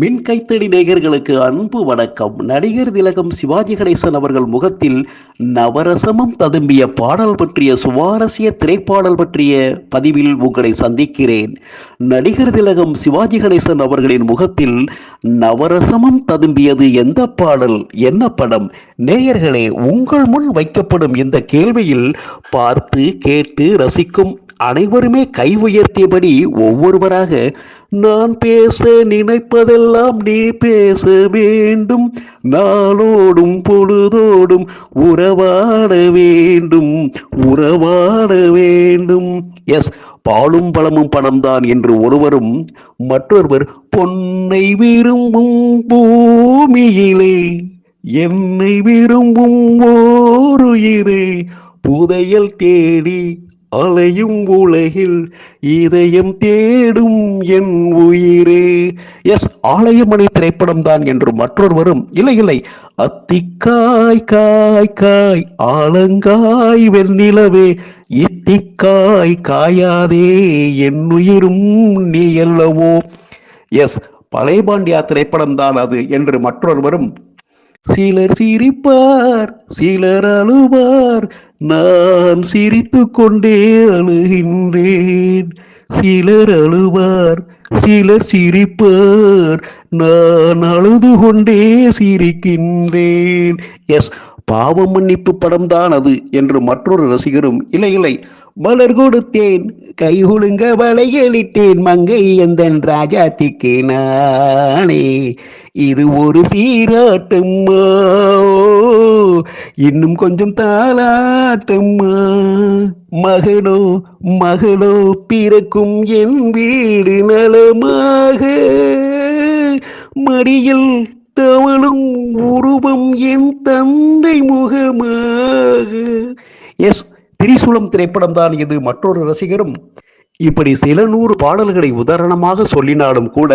மின் கைத்தடி நேயர்களுக்கு அன்பு வணக்கம். நடிகர் திலகம் சிவாஜி கணேசன் அவர்கள் முகத்தில் நவரசமும் ததும்பிய பாடல் பற்றிய சுவாரஸ்ய திரைப்பாடல் பற்றிய பதிவில் உங்களை சந்திக்கிறேன். நடிகர் திலகம் சிவாஜி கணேசன் அவர்களின் முகத்தில் நவரசமும் ததும்பியது எந்த பாடல் என்ன படம்? நேயர்களே உங்கள் முன் வைக்கப்படும் இந்த கேள்வியில் பார்த்து கேட்டு ரசிக்கும் அனைவருமே கை உயர்த்தியபடி ஒவ்வொருவராக நான் பேச நினைப்பதெல்லாம் நீ பேச வேண்டும். நாளோடும் பொழுதோடும் உறவாட வேண்டும். உறவாட வேண்டும். எஸ் பாலும் பழமும் பணம்தான் என்று ஒருவரும் மற்றொருவர் பொன்னை விரும்பும் பூமியிலே என்னை விரும்பும் ஓருயிரே புதையல் தேடி அலையும் உலகில் இதயம் தேடும் என் உயிரே. எஸ் ஆலயமணி திரைப்படம் தான் என்று மற்றொருவரும் இல்லை இல்லை அத்திக்காய் காய் காய் ஆலங்காய் வெண்ணிலவே இத்திக்காய் காயாதே என் உயிரும் நீ அல்லவோ. எஸ் பழையபாண்டியா திரைப்படம் தான் அது என்று மற்றொருவரும் சிலர் சிரிப்பார் சிலர் அழுவார் நான் சிரித்து கொண்டே அழுகின்றேன். சிலர் அழுவார் சிலர் சிரிப்பார். நான் அழுது கொண்டே சிரிக்கின்றேன். எஸ் பாவ மன்னிப்பு படம் தான் அது என்று மற்றொரு ரசிகரும் இல்லை இல்லை மலர் கொடுத்தேன் கை உழுங்க வளையலிட்டேன் மங்கை எந்தன் ராஜாத்திக்கு நானே. இது ஒரு சீராட்டம்மா இன்னும் கொஞ்சம் தாளாட்டம்மா. மகனோ மகளோ பிறக்கும் என் வீடு நலமாக. மடியில் தவளும் உருவம் என் தந்தை முகமாக. எஸ் திரிசூலம் திரைப்படம் தான் இது மற்றொரு ரசிகரும் இப்படி சில நூறு பாடல்களை உதாரணமாக சொல்லினாலும் கூட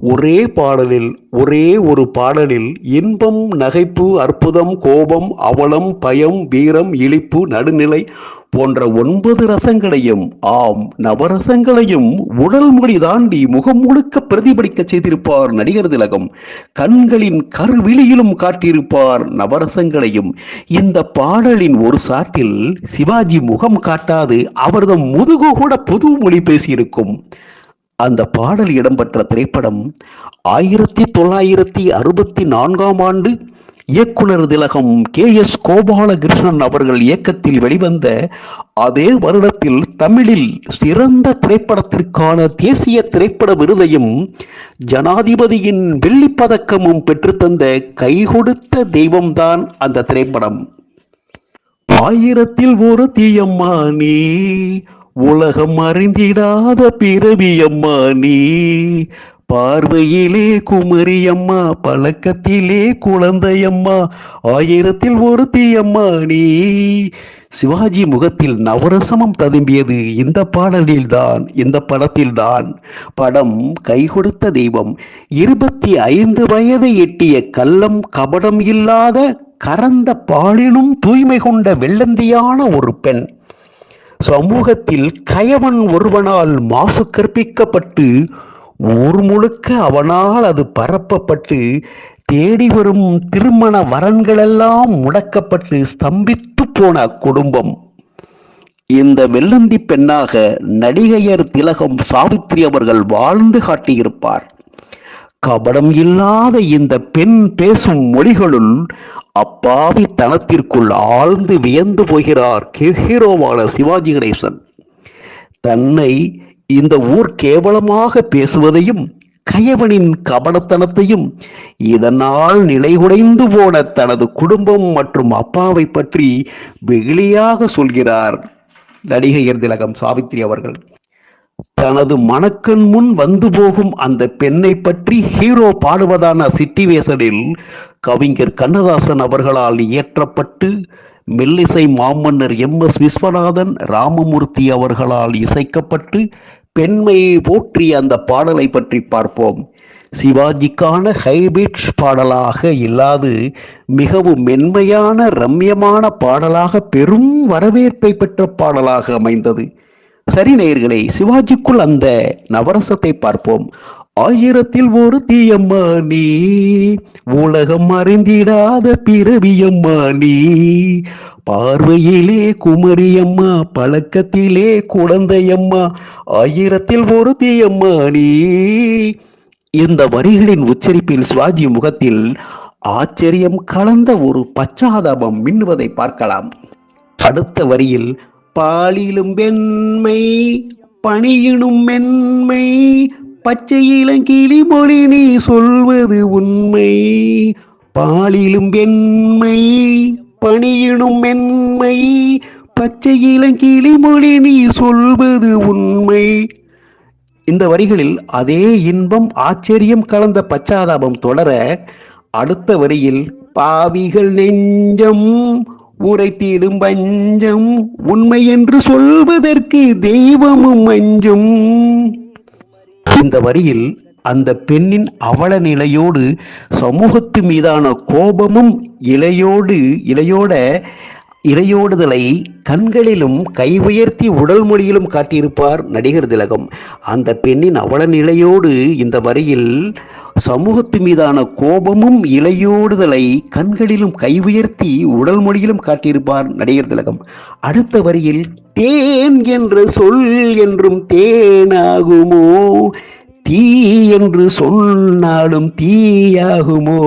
ஒரே பாடலில் ஒரே ஒரு பாடலில் இன்பம் நகைப்பு அற்புதம் கோபம் அவலம் பயம் வீரம் இழிப்பு நடுநிலை போன்ற ஒன்பது ரசங்களையும் ஆம் நவரசங்களையும் உடல் மொழி தாண்டி முகம் முழுக்க பிரதிபலிக்க செய்திருப்பார் நடிகர் திலகம். கண்களின் கருவிழியிலும் காட்டியிருப்பார் நவரசங்களையும். இந்த பாடலின் ஒரு சாட்டில் சிவாஜி முகம் காட்டாது அவரது முதுகு கூட புது மொழி பேசியிருக்கும். அந்த பாடல் இடம்பெற்ற திரைப்படம் ஆயிரத்தி தொள்ளாயிரத்தி அறுபத்தி நான்காம் ஆண்டு இயக்குனர் திலகம் கே எஸ் கோபாலகிருஷ்ணன் அவர்கள் இயக்கத்தில் வெளிவந்த அதே வருடத்தில் தமிழில் சிறந்த திரைப்படத்திற்கான தேசிய திரைப்பட விருதையும் ஜனாதிபதியின் வெள்ளிப்பதக்கமும் பெற்றுத்தந்த கை கொடுத்த தெய்வம்தான் அந்த திரைப்படம். ஆயிரத்தில் ஒரு தீயம்மா நீ உலகம் அறிந்திடாத பிறவியம்மா நீ. பார்வையிலே குமரியம்மா பழக்கத்திலே குழந்தையம்மா ஆயிரத்தில் ஒரு அம்மா நீ. சிவாஜி முகத்தில் நவரசமம் ததும்பியது இந்த பாடலில்தான் இந்த படத்தில்தான். படம் கை கொடுத்த தெய்வம் இருபத்தி ஐந்து வயதை எட்டிய கள்ளம் கபடம் இல்லாத கறந்த பாலினும் தூய்மை கொண்ட வெள்ளந்தியான ஒரு பெண். சமூகத்தில் கயவன் ஒருவனால் மாசு கற்பிக்கப்பட்டு ஊர் முழுக்க அவனால் அது பரப்பப்பட்டு தேடி வரும் திருமண வரன்களெல்லாம் முடக்கப்பட்டு ஸ்தம்பித்து போன குடும்பம். இந்த வெள்ளந்தி பெண்ணாக நடிகையர் திலகம் சாவித்ரி அவர்கள் வாழ்ந்து காட்டியிருப்பார். கபடம் இல்லாத இந்த பெண் பேசும் மொழிகளுள் அப்பாவி தனத்திற்குள் ஆழ்ந்து வியந்து போகிறார் ஹீரோவான சிவாஜி கணேசன். தன்னை இந்த ஊர் கேவலமாக பேசுவதையும் கயவனின் கபடத்தனத்தையும் இதனால் நிலைகுடைந்து போன தனது குடும்பம் மற்றும் அப்பாவை பற்றி வெகுளியாக சொல்கிறார் நடிகையர் திலகம் சாவித்ரி அவர்கள். தனது மணக்கண் முன் வந்து போகும் அந்த பெண்ணை பற்றி ஹீரோ பாடுவதான சிட்டிவேசனில் கவிஞர் கண்ணதாசன் அவர்களால் இயற்றப்பட்டு மெல்லிசை மாமன்னர் எம் எஸ் விஸ்வநாதன் ராமமூர்த்தி அவர்களால் இசைக்கப்பட்டு பெண்மையை போற்றி அந்த பாடலை பற்றி பார்ப்போம். சிவாஜிக்கான ஹைபிட்ஸ் பாடலாக இல்லாது மிகவும் மென்மையான ரம்யமான பாடலாக பெரும் வரவேற்பை பெற்ற பாடலாக அமைந்தது. சரி நேயர்களே சிவாஜிக்குள் அந்த நவரசத்தை பார்ப்போம். ஆயிரத்தில் ஒரு தீயம்மா நீ உலகம் அறிந்திடாத பிறவியம்மா நீ. பார்வையிலே குமரியம்மா பழக்கத்திலே குழந்தையம்மா ஆயிரத்தில் ஒரு தீயம்மா நீ. இந்த வரிகளின் உச்சரிப்பில் சிவாஜி முகத்தில் ஆச்சரியம் கலந்த ஒரு பச்சாதாபம் மின்னுவதை பார்க்கலாம். அடுத்த வரியில் பாலிலும் வெண்மை பணியினும் மென்மை பச்சை இளங்கிளி மொழி நீ சொல்வது உண்மை. பாலிலும் வெண்மை பணியினும் மென்மை பச்சை இளங்கிளி மொழி நீ சொல்வது உண்மை. இந்த வரிகளில் அதே இன்பம் ஆச்சரியம் கலந்த பச்சாதாபம் தொடர அடுத்த வரியில் பாவிகள் நெஞ்சம் உரைத்திடும் பஞ்சம் உண்மை என்று சொல்வதற்கு தெய்வமும் அஞ்சும். இந்த வரியில் அந்த பெண்ணின் அவல நிலையோடு சமூகத்து மீதான கோபமும் இலையோடு இலையோட இலையோடுதலை கண்களிலும் கை உயர்த்தி உடல் மொழியிலும் காட்டியிருப்பார் நடிகர் திலகம். அந்த பெண்ணின் அவல நிலையோடு இந்த வரியில் சமூகத்து மீதான கோபமும் இலையோடுதலை கண்களிலும் கை உயர்த்தி உடல் மொழியிலும் காட்டியிருப்பார் நடிகர் திலகம். அடுத்த வரியில் தேன் என்ற சொல் என்றும் தேனாகுமோ? தீ என்று சொன்னாலும் தீயாகுமோ?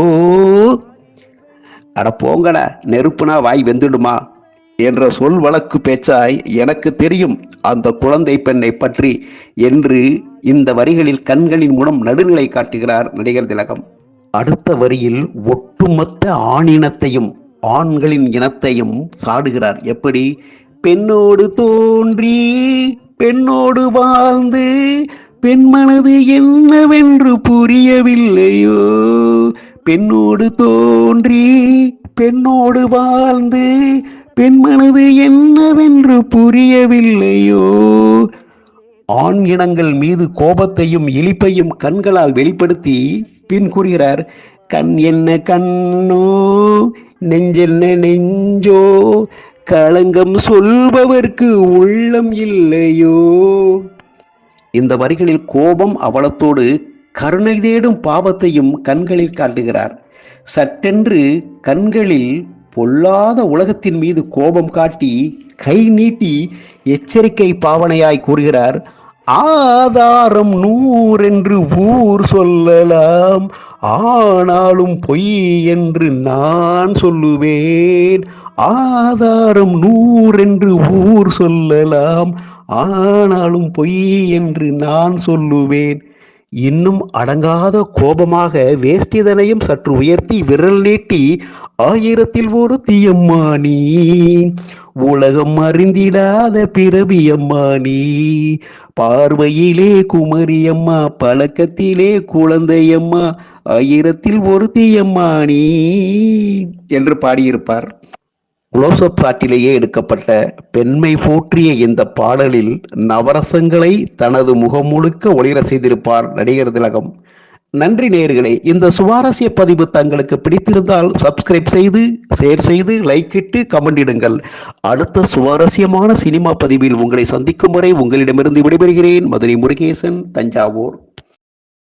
அட போங்கடா நெருப்புனா வாய் வெந்துடுமா? என்ற சொல் வழக்கு பேச்சாய் எனக்கு தெரியும் அந்த குழந்தை பெண்ணை பற்றி என்று இந்த வரிகளில் கண்களின் மூலம் நடுநிலை காட்டுகிறார் நடிகர் திலகம். அடுத்த வரியில் ஒட்டுமொத்த ஆணினத்தையும் ஆண்களின் இனத்தையும் சாடுகிறார். எப்படி? பெண்ணோடு தோன்றி பெண்ணோடு வாழ்ந்து பெண்மனது என்னவென்று புரியவில்லையோ? பெண்ணோடு தோன்றி பெண்ணோடு வாழ்ந்து பெண்மனது என்னவென்று புரியவில்லையோ? ஆண் இனங்கள் மீது கோபத்தையும் இழிப்பையும் கண்களால் வெளிப்படுத்தி பின் கூறுகிறார் கண் என்ன கண்ணோ நெஞ்சென்ன நெஞ்சோ களங்கம் சொல்பவர்க்கு உள்ளம் இல்லையோ? இந்த வரிகளில் கோபம் அவலத்தோடு கருணை தேடும் பாவத்தையும் கண்களில் காட்டுகிறார். சட்டென்று கண்களில் பொல்லாத உலகத்தின் மீது கோபம் காட்டி கை நீட்டி எச்சரிக்கை பாவனையாய் கூறுகிறார். ஆதாரம் நூறென்று ஊர் சொல்லலாம். ஆனாலும் பொய் என்று நான் சொல்லுவேன். ஆதாரம் நூறென்று ஊர் சொல்லலாம். ஆனாலும் பொய் என்று நான் சொல்லுவேன். இன்னும் அடங்காத கோபமாக வேஷ்டிதனையும் சற்று உயர்த்தி விரல் நீட்டி ஆயிரத்தில் ஒரு தீயம்மானி உலகம் அறிந்திடாத பிறவியம்மா பார்வையிலே குமரியம்மா பழக்கத்திலே குழந்தையம்மா ஆயிரத்தில் ஒரு தீயம்மானி என்று பாடியிருப்பார். குளோசப் பாட்டிலேயே எடுக்கப்பட்ட பெண்மை போற்றிய இந்த பாடலில் நவரசங்களை தனது முகம் முழுக்க ஒளிர செய்திருப்பார் நடிகர் திலகம். நன்றி நேயர்களே இந்த சுவாரஸ்ய பதிவு தங்களுக்கு பிடித்திருந்தால் சப்ஸ்கிரைப் செய்து ஷேர் செய்து லைக் இட்டு கமெண்ட் இடுங்கள். அடுத்த சுவாரஸ்யமான சினிமா பதிவில் உங்களை சந்திக்கும் வரை உங்களிடமிருந்து விடைபெறுகிறேன். மதுரை முருகேசன் தஞ்சாவூர்.